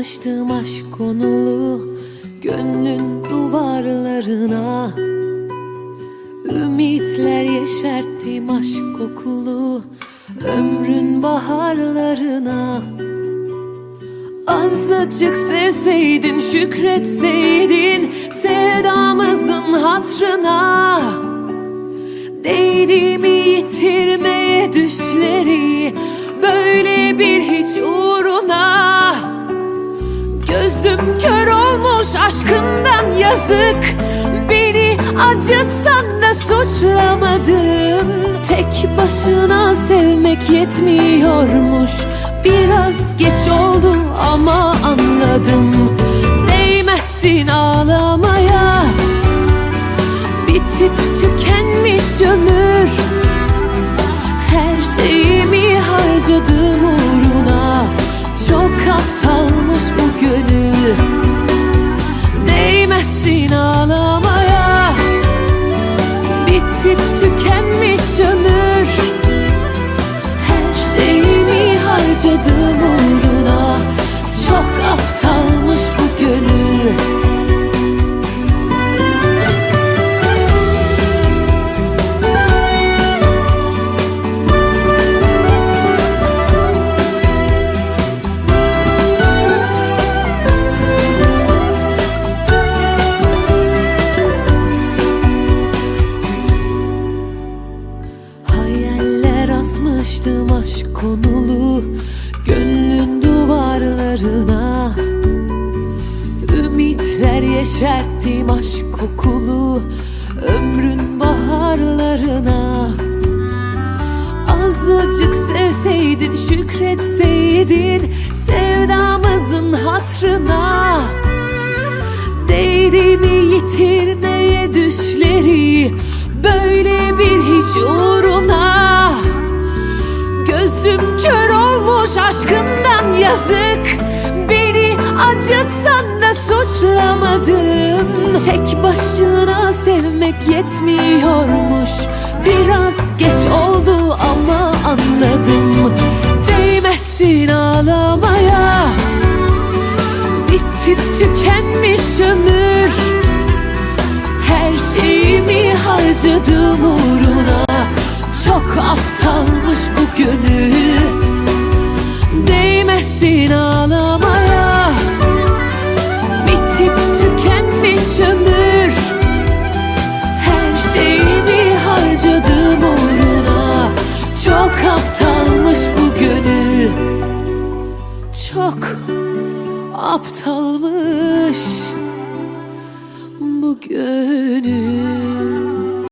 Hayaller asmıştım aşk konulu Gönlün duvarlarına. Ümitler yeşerttim aşk kokulu Ömrün baharlarına. Azıcık sevseydin şükretseydin Sevdamızın hatrına. Değdi mi yitirmeye düşleri Böyle bir hiç Gözüm kör olmuş aşkından yazık. Beni acıtsan da suçlamadın. Tek başına sevmek yetmiyormuş. Biraz geç oldu ama aptalmış bu gönül Değmezsin ağlamaya. Bitip tükenmiş ömür Her şeyimi harcadım uğruna asmıştım aşk konulu Gönlün duvarlarına. Ümitler yeşerttim aşk kokulu Ömrün baharlarına. Azıcık sevseydin şükretseydin Sevdamızın hatrına. Değdi mi yitirmeye düşleri Böyle bir Gözüm kör olmuş aşkından yazık. Beni acıtsan da suçlamadın. Tek başına sevmek yetmiyormuş. Biraz geç oldu ama anladım. Değmezsin ağlamaya. Bitip tükenmiş ömür. Her şeyimi harcadım bu gönül Değmezsin ağlamaya. Bitip tükenmiş ömür. Her şeyimi harcadım uğruna Çok aptalmış bu gönül Çok aptalmış bu gönül